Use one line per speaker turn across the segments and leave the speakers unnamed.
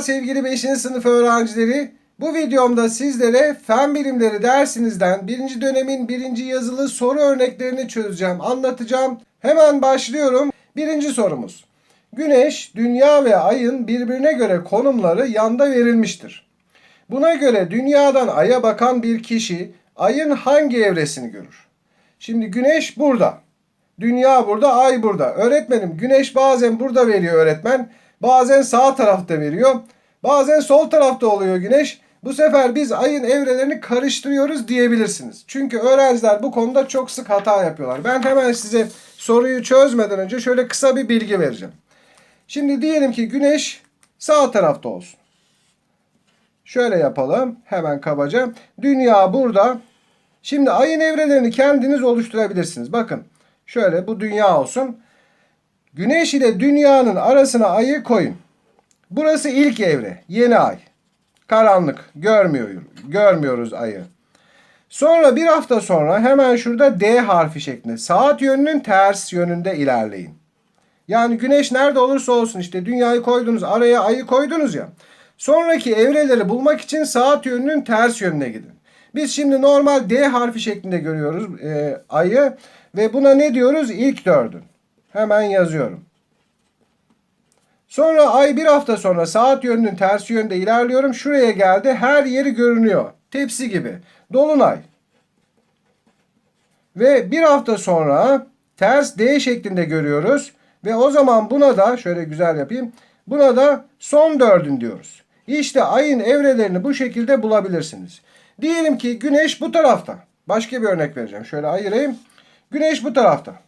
Sevgili 5. sınıf öğrencileri. Bu videomda sizlere fen bilimleri dersinizden birinci dönemin birinci yazılı soru örneklerini çözeceğim, anlatacağım. Hemen başlıyorum. Birinci sorumuz. Güneş, Dünya ve Ay'ın birbirine göre konumları yanda verilmiştir. Buna göre Dünya'dan Ay'a bakan bir kişi Ay'ın hangi evresini görür? Şimdi Güneş burada. Dünya burada, ay burada. Öğretmenim güneş bazen burada veriyor öğretmen. Bazen sağ tarafta veriyor. Bazen sol tarafta oluyor güneş. Bu sefer biz ayın evrelerini karıştırıyoruz diyebilirsiniz. Çünkü öğrenciler bu konuda çok sık hata yapıyorlar. Ben hemen size soruyu çözmeden önce şöyle kısa bir bilgi vereceğim. Şimdi diyelim ki güneş sağ tarafta olsun. Şöyle yapalım hemen kabaca. Dünya burada. Şimdi ayın evrelerini kendiniz oluşturabilirsiniz. Bakın şöyle bu dünya olsun. Güneş ile dünyanın arasına ayı koyun. Burası ilk evre. Yeni ay. Karanlık. Görmüyor, görmüyoruz ayı. Sonra bir hafta sonra hemen şurada D harfi şeklinde saat yönünün ters yönünde ilerleyin. Yani güneş nerede olursa olsun işte dünyayı koydunuz araya ayı koydunuz ya. Sonraki evreleri bulmak için saat yönünün ters yönüne gidin. Biz şimdi normal D harfi şeklinde görüyoruz e, ayı ve buna ne diyoruz? İlk dördün. Hemen yazıyorum. Sonra ay bir hafta sonra saat yönünün tersi yönde ilerliyorum. Şuraya geldi. Her yeri görünüyor. Tepsi gibi. Dolunay. Ve bir hafta sonra ters D şeklinde görüyoruz. Ve o zaman buna da şöyle güzel yapayım. Buna da son dördün diyoruz. İşte ayın evrelerini bu şekilde bulabilirsiniz. Diyelim ki güneş bu tarafta. Başka bir örnek vereceğim. Şöyle ayırayım. Güneş bu tarafta.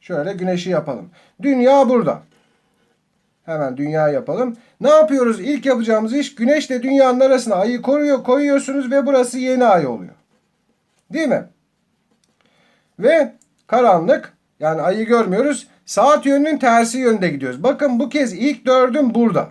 Şöyle güneşi yapalım. Dünya burada. Hemen dünya yapalım. Ne yapıyoruz? İlk yapacağımız iş güneşle dünyanın arasına ayı koruyor, koyuyorsunuz ve burası yeni ay oluyor. Değil mi? Ve karanlık yani ayı görmüyoruz. Saat yönünün tersi yönde gidiyoruz. Bakın bu kez ilk dördüm burada.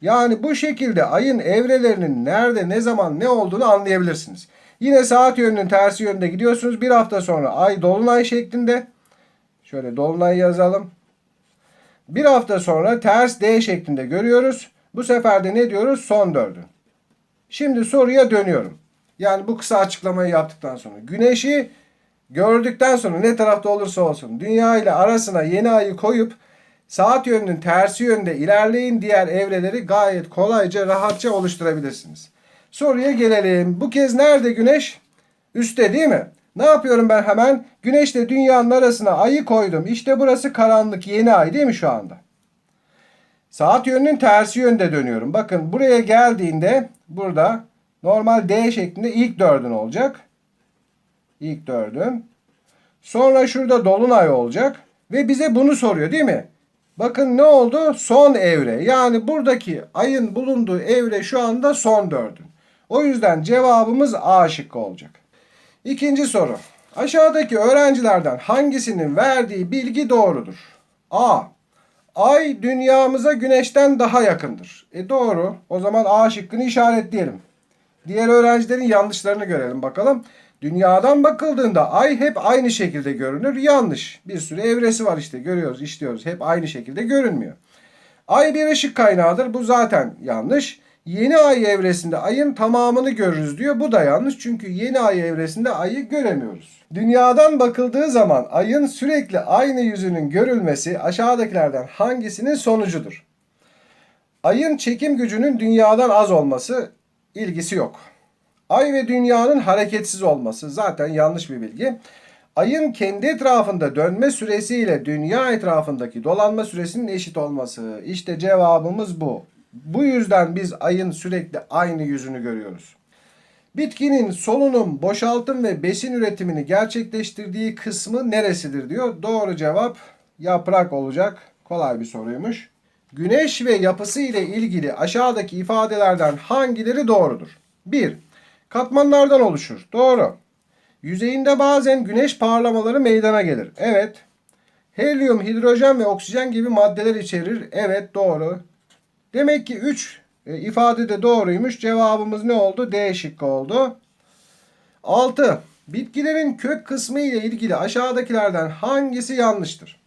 Yani bu şekilde ayın evrelerinin nerede, ne zaman, ne olduğunu anlayabilirsiniz. Yine saat yönünün tersi yönde gidiyorsunuz. Bir hafta sonra ay dolunay şeklinde. Şöyle dolunay yazalım. Bir hafta sonra ters D şeklinde görüyoruz. Bu sefer de ne diyoruz? Son dördü. Şimdi soruya dönüyorum. Yani bu kısa açıklamayı yaptıktan sonra. Güneşi gördükten sonra ne tarafta olursa olsun dünya ile arasına yeni ayı koyup saat yönünün tersi yönde ilerleyin diğer evreleri gayet kolayca rahatça oluşturabilirsiniz. Soruya gelelim. Bu kez nerede güneş? Üste değil mi? Ne yapıyorum ben hemen? Güneşle dünyanın arasına ayı koydum. İşte burası karanlık yeni ay değil mi şu anda? Saat yönünün tersi yönde dönüyorum. Bakın buraya geldiğinde burada normal D şeklinde ilk dördün olacak. İlk dördün. Sonra şurada dolunay olacak. Ve bize bunu soruyor değil mi? Bakın ne oldu? Son evre. Yani buradaki ayın bulunduğu evre şu anda son dördün. O yüzden cevabımız A şıkkı olacak. İkinci soru. Aşağıdaki öğrencilerden hangisinin verdiği bilgi doğrudur? A. Ay dünyamıza güneşten daha yakındır. E doğru. O zaman A şıkkını işaretleyelim. Diğer öğrencilerin yanlışlarını görelim bakalım. Dünyadan bakıldığında ay hep aynı şekilde görünür. Yanlış. Bir sürü evresi var işte görüyoruz, işliyoruz. Hep aynı şekilde görünmüyor. Ay bir ışık kaynağıdır. Bu zaten yanlış. Yeni ay evresinde ayın tamamını görürüz diyor. Bu da yanlış çünkü yeni ay evresinde ayı göremiyoruz. Dünyadan bakıldığı zaman ayın sürekli aynı yüzünün görülmesi aşağıdakilerden hangisinin sonucudur? Ayın çekim gücünün dünyadan az olması ilgisi yok. Ay ve dünyanın hareketsiz olması zaten yanlış bir bilgi. Ayın kendi etrafında dönme süresiyle dünya etrafındaki dolanma süresinin eşit olması. İşte cevabımız bu. Bu yüzden biz ayın sürekli aynı yüzünü görüyoruz. Bitkinin solunum, boşaltım ve besin üretimini gerçekleştirdiği kısmı neresidir diyor. Doğru cevap yaprak olacak. Kolay bir soruymuş. Güneş ve yapısı ile ilgili aşağıdaki ifadelerden hangileri doğrudur? 1. Katmanlardan oluşur. Doğru. Yüzeyinde bazen güneş parlamaları meydana gelir. Evet. Helyum, hidrojen ve oksijen gibi maddeler içerir. Evet doğru. Demek ki 3 e, ifade de doğruymuş. Cevabımız ne oldu? D şıkkı oldu. 6. Bitkilerin kök kısmı ile ilgili aşağıdakilerden hangisi yanlıştır?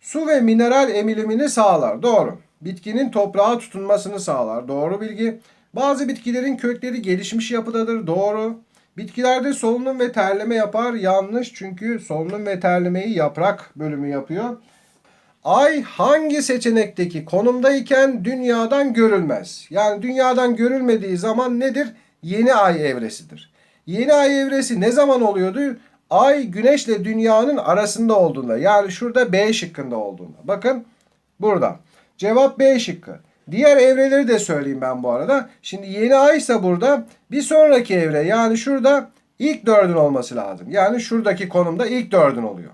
Su ve mineral emilimini sağlar. Doğru. bitkinin toprağa tutunmasını sağlar. Doğru bilgi. Bazı bitkilerin kökleri gelişmiş yapıdadır. Doğru. Bitkilerde solunum ve terleme yapar. Yanlış çünkü solunum ve terlemeyi yaprak bölümü yapıyor. Ay hangi seçenekteki konumdayken dünyadan görülmez? Yani dünyadan görülmediği zaman nedir? Yeni ay evresidir. Yeni ay evresi ne zaman oluyordu? Ay güneşle dünyanın arasında olduğunda. Yani şurada B şıkkında olduğunda. Bakın burada. Cevap B şıkkı. Diğer evreleri de söyleyeyim ben bu arada. Şimdi yeni ay ise burada bir sonraki evre yani şurada ilk dördün olması lazım. Yani şuradaki konumda ilk dördün oluyor.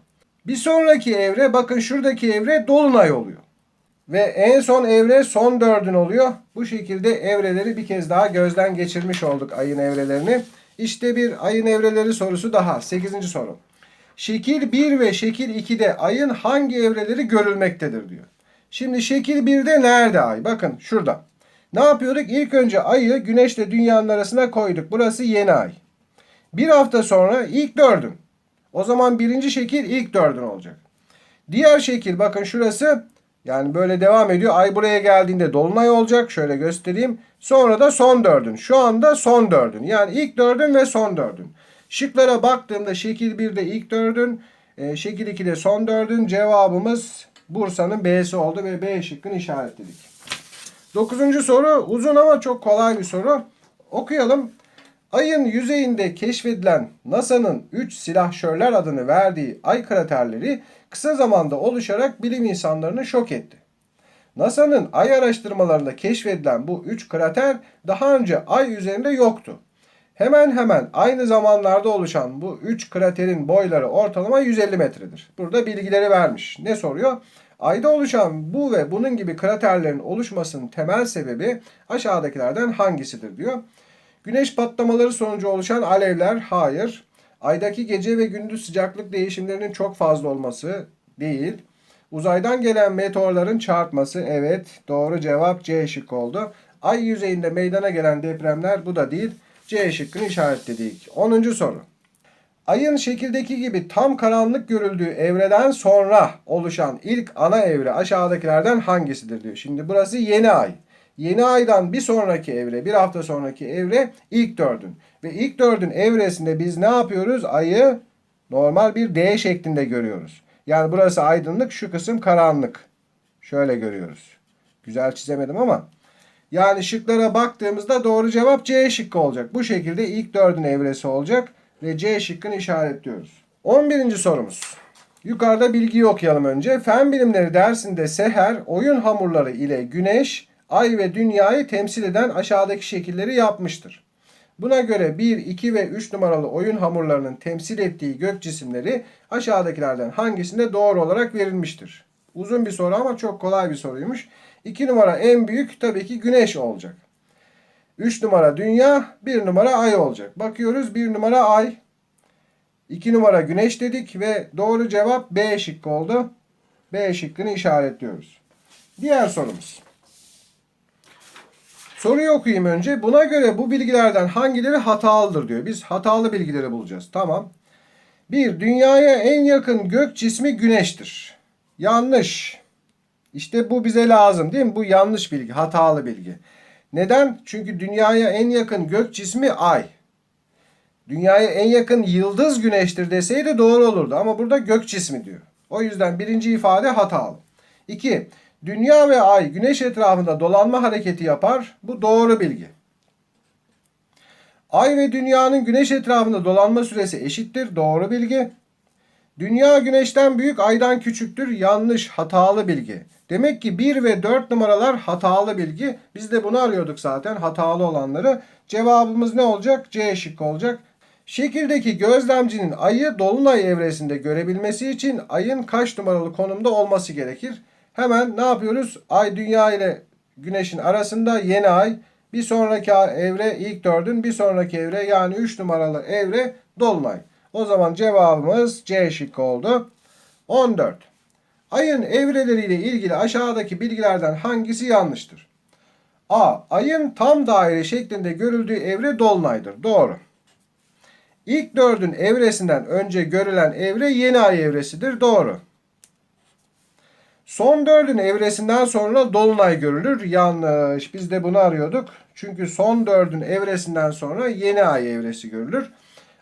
Bir sonraki evre bakın şuradaki evre dolunay oluyor. Ve en son evre son dördün oluyor. Bu şekilde evreleri bir kez daha gözden geçirmiş olduk ayın evrelerini. İşte bir ayın evreleri sorusu daha. 8. soru. Şekil 1 ve şekil 2'de ayın hangi evreleri görülmektedir diyor. Şimdi şekil 1'de nerede ay? Bakın şurada. Ne yapıyorduk? İlk önce ayı güneşle dünyanın arasına koyduk. Burası yeni ay. Bir hafta sonra ilk dördün. O zaman birinci şekil ilk dördün olacak. Diğer şekil bakın şurası yani böyle devam ediyor. Ay buraya geldiğinde dolunay olacak. Şöyle göstereyim. Sonra da son dördün. Şu anda son dördün. Yani ilk dördün ve son dördün. Şıklara baktığımda şekil 1'de ilk dördün, e, şekil 2'de son dördün. Cevabımız Bursa'nın B'si oldu ve B şıkkını işaretledik. Dokuzuncu soru uzun ama çok kolay bir soru. Okuyalım. Ayın yüzeyinde keşfedilen NASA'nın 3 silahşörler adını verdiği ay kraterleri kısa zamanda oluşarak bilim insanlarını şok etti. NASA'nın ay araştırmalarında keşfedilen bu 3 krater daha önce ay üzerinde yoktu. Hemen hemen aynı zamanlarda oluşan bu 3 kraterin boyları ortalama 150 metredir. Burada bilgileri vermiş. Ne soruyor? Ayda oluşan bu ve bunun gibi kraterlerin oluşmasının temel sebebi aşağıdakilerden hangisidir diyor. Güneş patlamaları sonucu oluşan alevler hayır. Aydaki gece ve gündüz sıcaklık değişimlerinin çok fazla olması değil. Uzaydan gelen meteorların çarpması evet doğru cevap C şıkkı oldu. Ay yüzeyinde meydana gelen depremler bu da değil. C şıkkını işaretledik. 10. soru. Ayın şekildeki gibi tam karanlık görüldüğü evreden sonra oluşan ilk ana evre aşağıdakilerden hangisidir diyor. Şimdi burası yeni ay. Yeni aydan bir sonraki evre, bir hafta sonraki evre ilk dördün. Ve ilk dördün evresinde biz ne yapıyoruz? Ayı normal bir D şeklinde görüyoruz. Yani burası aydınlık, şu kısım karanlık. Şöyle görüyoruz. Güzel çizemedim ama. Yani şıklara baktığımızda doğru cevap C şıkkı olacak. Bu şekilde ilk dördün evresi olacak ve C şıkkını işaretliyoruz. 11. sorumuz. Yukarıda bilgiyi okuyalım önce. Fen bilimleri dersinde seher oyun hamurları ile güneş, ay ve dünyayı temsil eden aşağıdaki şekilleri yapmıştır. Buna göre 1, 2 ve 3 numaralı oyun hamurlarının temsil ettiği gök cisimleri aşağıdakilerden hangisinde doğru olarak verilmiştir? Uzun bir soru ama çok kolay bir soruymuş. 2 numara en büyük tabii ki güneş olacak. 3 numara dünya, 1 numara ay olacak. Bakıyoruz 1 numara ay, 2 numara güneş dedik ve doğru cevap B şıkkı oldu. B şıkkını işaretliyoruz. Diğer sorumuz. Soruyu okuyayım önce. Buna göre bu bilgilerden hangileri hatalıdır diyor. Biz hatalı bilgileri bulacağız. Tamam. 1. Dünyaya en yakın gök cismi güneştir. Yanlış. İşte bu bize lazım değil mi? Bu yanlış bilgi, hatalı bilgi. Neden? Çünkü dünyaya en yakın gök cismi ay. Dünyaya en yakın yıldız güneştir deseydi doğru olurdu. Ama burada gök cismi diyor. O yüzden birinci ifade hatalı. 2. Dünya ve ay güneş etrafında dolanma hareketi yapar. Bu doğru bilgi. Ay ve dünyanın güneş etrafında dolanma süresi eşittir. Doğru bilgi. Dünya güneşten büyük, aydan küçüktür. Yanlış, hatalı bilgi. Demek ki 1 ve 4 numaralar hatalı bilgi. Biz de bunu arıyorduk zaten hatalı olanları. Cevabımız ne olacak? C şıkkı olacak. Şekildeki gözlemcinin ayı dolunay evresinde görebilmesi için ayın kaç numaralı konumda olması gerekir? Hemen ne yapıyoruz? Ay dünya ile güneşin arasında yeni ay. Bir sonraki evre ilk dördün bir sonraki evre yani 3 numaralı evre dolunay. O zaman cevabımız C şıkkı oldu. 14. Ayın evreleriyle ilgili aşağıdaki bilgilerden hangisi yanlıştır? A. Ayın tam daire şeklinde görüldüğü evre dolunaydır. Doğru. İlk dördün evresinden önce görülen evre yeni ay evresidir. Doğru. Son dördün evresinden sonra dolunay görülür. Yanlış. Biz de bunu arıyorduk. Çünkü son dördün evresinden sonra yeni ay evresi görülür.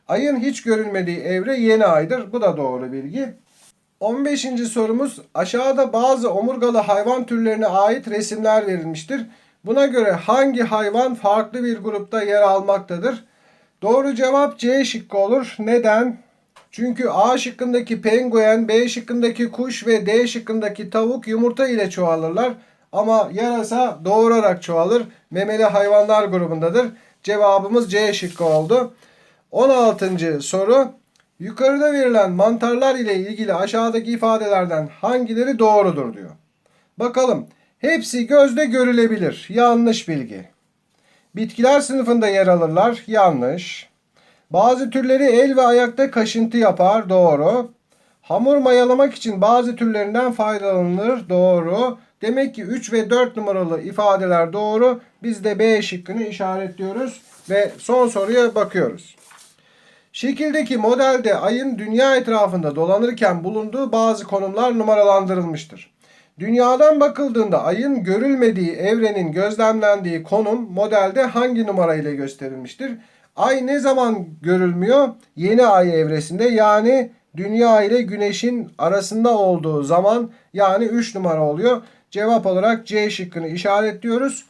Ayın hiç görülmediği evre yeni aydır. Bu da doğru bilgi. 15. sorumuz aşağıda bazı omurgalı hayvan türlerine ait resimler verilmiştir. Buna göre hangi hayvan farklı bir grupta yer almaktadır? Doğru cevap C şıkkı olur. Neden? Çünkü A şıkkındaki penguen, B şıkkındaki kuş ve D şıkkındaki tavuk yumurta ile çoğalırlar. Ama yarasa doğurarak çoğalır. Memeli hayvanlar grubundadır. Cevabımız C şıkkı oldu. 16. soru. Yukarıda verilen mantarlar ile ilgili aşağıdaki ifadelerden hangileri doğrudur diyor. Bakalım. Hepsi gözle görülebilir. Yanlış bilgi. Bitkiler sınıfında yer alırlar. Yanlış. Bazı türleri el ve ayakta kaşıntı yapar. Doğru. Hamur mayalamak için bazı türlerinden faydalanılır. Doğru. Demek ki 3 ve 4 numaralı ifadeler doğru. Biz de B şıkkını işaretliyoruz ve son soruya bakıyoruz. Şekildeki modelde ayın dünya etrafında dolanırken bulunduğu bazı konumlar numaralandırılmıştır. Dünyadan bakıldığında ayın görülmediği evrenin gözlemlendiği konum modelde hangi numara ile gösterilmiştir? Ay ne zaman görülmüyor? Yeni ay evresinde yani dünya ile güneşin arasında olduğu zaman yani 3 numara oluyor. Cevap olarak C şıkkını işaretliyoruz.